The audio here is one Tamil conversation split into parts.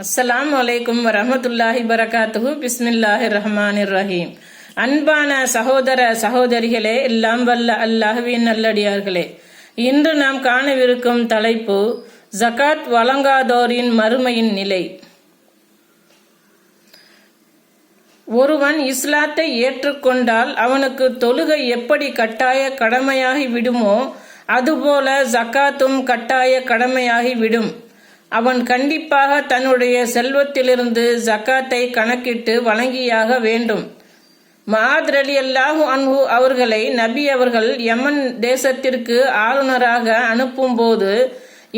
அஸ்லாம் அலைக்கும் வரமத்துல்லாஹி பரகாத்துஹு பிஸ்மில்லாஹி ரஹ்மான் ரஹீம் அன்பான சகோதர சகோதரிகளே எல்லாம் வல்ல அல்லாஹ்வின் நல்லடியார்களே. இன்று நாம் காணவிருக்கும் தலைப்பு ஜகாத் வழங்காதோரின் மறுமையின் நிலை. ஒருவன் இஸ்லாத்தை ஏற்றுக்கொண்டால் அவனுக்கு தொழுகை எப்படி கட்டாய கடமையாகி விடுமோ அதுபோல ஜக்காத்தும் கட்டாய கடமையாகி விடும் அவன் கண்டிப்பாக தன்னுடைய செல்வத்திலிருந்து ஜக்காத்தை கணக்கிட்டு வழங்கியாக வேண்டும். மஹாத் அலி அல்லாஹு அன்ஹு அவர்களை நபி அவர்கள் யமன் தேசத்திற்கு ஆளுநராக அனுப்பும்போது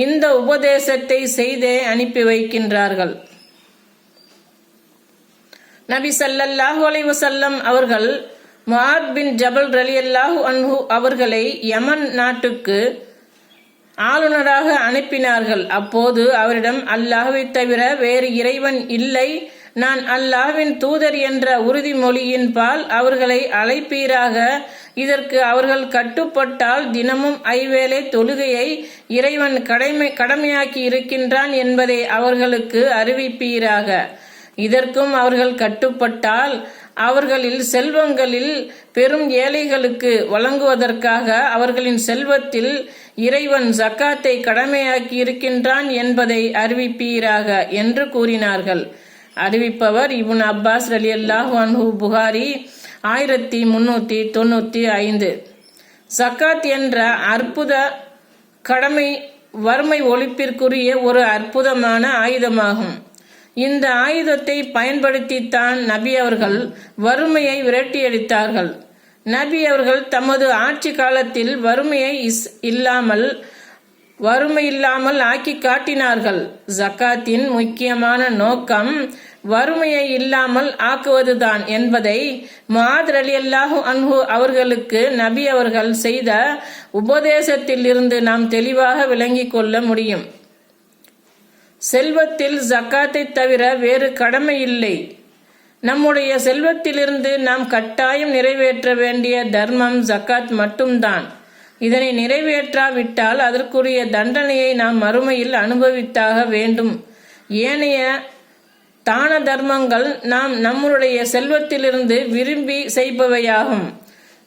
இந்த உபதேசத்தை செய்தே அனுப்பி வைக்கின்றார்கள். நபி சல்லல்லாஹு அலைஹி வஸல்லம் அவர்கள் முஆத் பின் ஜபல் ரலியல்லாஹு அன்ஹு அவர்களை யமன் நாட்டுக்கு ஆளுநராக அனுப்பினார்கள். அப்போது அவரிடம் அல்லாஹுவை தவிர வேறு இறைவன் இல்லை. நான் அல்லாஹ்வின் தூதர் என்ற உறுதிமொழியின் பால் அவர்களை அழைப்பீராக. இதற்கு அவர்கள் கட்டுப்பட்டால் தினமும் ஐவேளை தொழுகையை இறைவன் கடமை கடமையாக்கி இருக்கின்றான் என்பதை அவர்களுக்கு அறிவிப்பீராக. இதற்கும் அவர்கள் கட்டுப்பட்டால் அவர்களில் செல்வங்களில் பெரும் ஏழைகளுக்கு வழங்குவதற்காக அவர்களின் செல்வத்தில் இறைவன் ஜக்காத்தை கடமையாக்கி இருக்கின்றான் என்பதை அறிவிப்பீராக என்று கூறினார்கள். அறிவிப்பவர் இபுன் அப்பாஸ் அலி அல்லாஹு அன்ஹு புகாரி ஆயிரத்தி முன்னூத்தி தொண்ணூத்தி ஐந்து. ஜக்காத் என்ற அற்புத கடமை வறுமை ஒழிப்பிற்குரிய ஒரு அற்புதமான ஆயுதமாகும். இந்த ஆயுதத்தை பயன்படுத்தித்தான் நபி அவர்கள் வறுமையை விரட்டியடித்தார்கள். நபி அவர்கள் தமது ஆட்சி காலத்தில் வறுமையை இஸ் இல்லாமல் வறுமை இல்லாமல் ஆக்கி காட்டினார்கள். ஜக்காத்தின் முக்கியமான நோக்கம் வறுமையை இல்லாமல் ஆக்குவதுதான் என்பதை மாதர் அலி அல்லாஹு அன்ஹு அவர்களுக்கு நபி அவர்கள் செய்த உபதேசத்தில் இருந்து நாம் தெளிவாக விளங்கிக் கொள்ள முடியும். செல்வத்தில் ஜக்காத்தை தவிர வேறு கடமை இல்லை. நம்முடைய செல்வத்திலிருந்து நாம் கட்டாயம் நிறைவேற்ற வேண்டிய தர்மம் ஜக்காத் மட்டும்தான். இதனை நிறைவேற்றாவிட்டால் அதற்குரிய தண்டனையை நாம் மறுமையில் அனுபவித்தாக வேண்டும். ஏனைய தான தர்மங்கள் நாம் நம்முடைய செல்வத்திலிருந்து விரும்பி செய்பவையாகும்.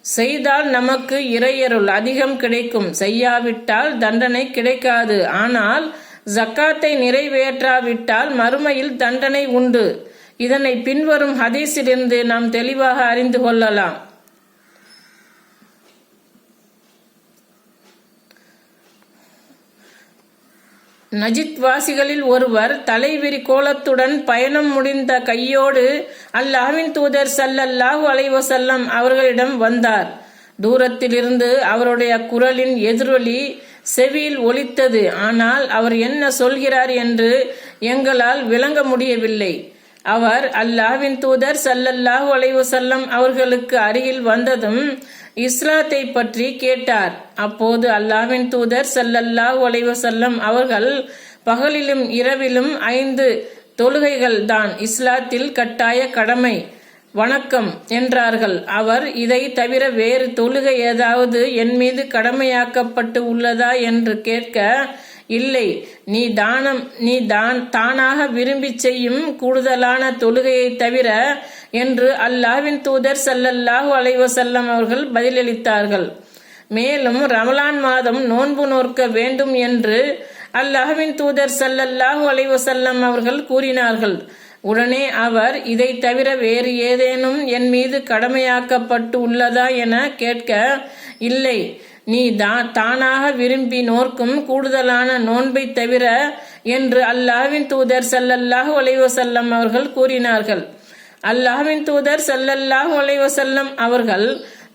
செய்தால் நமக்கு இறையருள் அதிகம் கிடைக்கும். செய்யாவிட்டால் தண்டனை கிடைக்காது. ஆனால் ஜக்காத்தை நிறைவேற்றாவிட்டால் மறுமையில் தண்டனை உண்டு. இதனை பின்வரும் ஹதீஸிலிருந்து நாம் தெளிவாக அறிந்து கொள்ளலாம். நஜித் வாசிகளில் ஒருவர் தலைவிரி கோலத்துடன் பயணம் முடிந்த கையோடு அல்லாஹ்வின் தூதர் சல்லல்லாஹு அலைவசல்லம் அவர்களிடம் வந்தார். தூரத்திலிருந்து அவருடைய குரலின் எதிரொலி செவியில் ஒலித்தது. ஆனால் அவர் என்ன சொல்கிறார் என்று எங்களால் விளங்க முடியவில்லை. அவர் அல்லாஹ்வின் தூதர் சல்லல்லாஹு அலைவசல்லம் அவர்களுக்கு அருகில் வந்ததும் இஸ்லாத்தை பற்றி கேட்டார். அப்போது அல்லாஹ்வின் தூதர் சல்லல்லாஹு அலைவசல்லம் அவர்கள் பகலிலும் இரவிலும் ஐந்து தொழுகைகள் தான் இஸ்லாத்தில் கட்டாய கடமை. வணக்கம் என்றார்கள். அவர் இதை தவிர வேறு தொழுகை ஏதாவது என் மீது கடமையாக்கப்பட்டு உள்ளதா என்று கேட்க இல்லை நீ தானம் நீ தான் தானாக விரும்பி செய்யும் கூடுதலான தொழுகையை தவிர என்று அல்லாஹ்வின் தூதர் சல்லல்லாஹு அலைவசல்லம் அவர்கள் பதிலளித்தார்கள். மேலும் ரமலான் மாதம் நோன்பு நோற்க வேண்டும் என்று அல்லாஹ்வின் தூதர் சல்லல்லாஹு அலைவசல்லம் அவர்கள் கூறினார்கள். உடனே அவர் இதை தவிர வேறு ஏதேனும் என் மீது கடமையாக்கப்பட்டு உள்ளதா என கேட்க இல்லை நீ தான் தானாக விரும்பி நோர்க்கும் கூடுதலான நோன்பை தவிர என்று அல்லாஹ்வின் தூதர் சல்லல்லாஹ் ஒலைவசல்லம் அவர்கள் கூறினார்கள். அல்லாஹ்வின் தூதர் சல்லல்லாஹ் ஒலைவசல்லம் அவர்கள்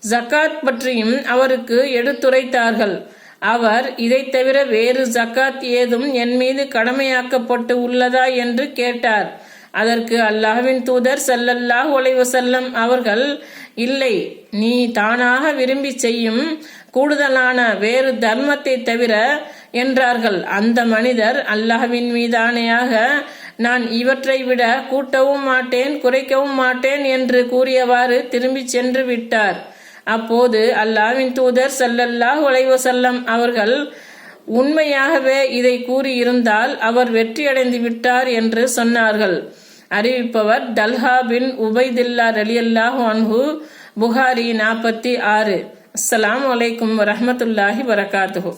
ஜக்காத் பற்றியும் அவருக்கு எடுத்துரைத்தார்கள். அவர் இதை தவிர வேறு ஜக்காத் ஏதும் என் மீது கடமையாக்கப்பட்டு உள்ளதா? என்று கேட்டார். அதற்கு அல்லாஹ்வின் தூதர் சல்லல்லாஹு அலைவசல்லம் அவர்கள் இல்லை நீ தானாக விரும்பி செய்யும் கூடுதலான வேறு தர்மத்தை தவிர என்றார்கள். அந்த மனிதர் அல்லாஹ்வின் மீதானையாக நான் இவற்றை விட கூட்டவும் மாட்டேன் குறைக்கவும் மாட்டேன் என்று கூறியவாறு திரும்பி சென்று விட்டார். அப்போது அல்லாஹ்வின் தூதர் சல்லல்லாஹு செல்லம் அவர்கள் உண்மையாகவே இதை கூறியிருந்தால் அவர் வெற்றியடைந்து விட்டார் என்று சொன்னார்கள். அறிவிப்பவர் டல்ஹா பின் உபைதில்லா ரலியல்லாஹு அன்ஹு புகாரி நாற்பத்தி ஆறு. அஸ்லாம் அலைக்கும் வரஹ்மத்துல்லாஹி வரகாத்துஹு.